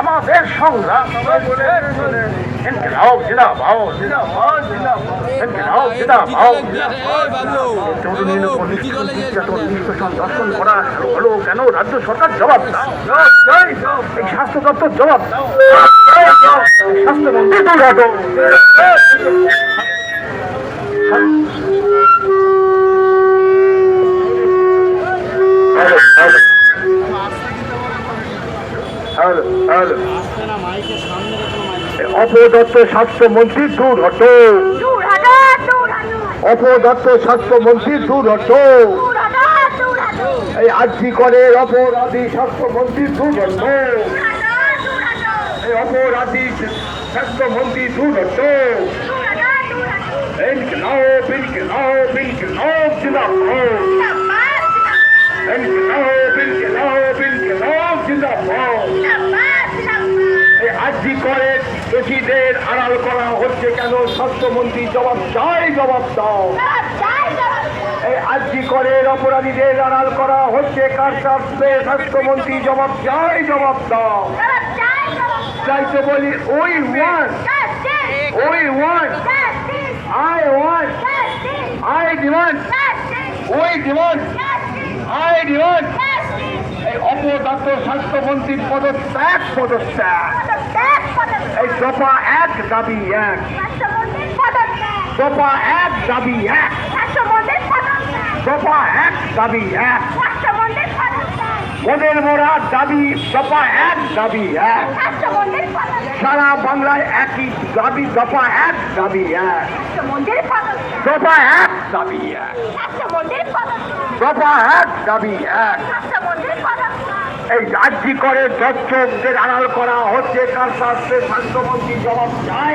আমাদের সংগ্রাম। ইনকিলাব জিন্দাবাদ। ইনকিলাব জিন্দাবাদ। তরুণীর উপর নির্যাতন নিষ্পেষণ দর্শন করা হলো কেন? রাজ্য সরকার জবাব এই স্বাস্থ্য দপ্তর জবাব স্বাস্থ্যমন্ত্রী তো হ্যালো অপদত্ত স্বাস্থ্যমন্ত্রী দূর হটো অপদত্ত স্বাস্থ্যমন্ত্রী দূর হটো এই আর্জি করে অপরাধী স্বাস্থ্যমন্ত্রী দূর হটো এই অপরাধী স্বাস্থ্যমন্ত্রী দূর হটো হাটো দূর হাটো করে দোষীদের আড়াল করা হচ্ছে কেন? স্বাস্থ্যমন্ত্রী জবাব চাই জবাব দাও। এই করে অপরাধীদের আড়াল করা হচ্ছে, কার স্বাস্থ্যমন্ত্রী জবাব চাই জবাব দাও। চাই চাইতে বলি, we want we want, I want, I demand we demand I demand এই অপদত্ত স্বাস্থ্যমন্ত্রীর পদত্যাগ পদত্যাগ। এই দফা এক দাবি এক। দফা এক দাবি এক। দফা এক দাবি এক। ওদের মোরা দাবি দফা এক দাবি এক। সারা বাংলায় একই দাবি দফা এক দাবি এক। দফা এক দাবি এক। দফা এক দাবি এক। এই রাজ্যি করে দর্শকদের আড়াল করা হচ্ছে কার স্বাস্থ্যের স্বাস্থ্যমন্ত্রী জবাব চায়?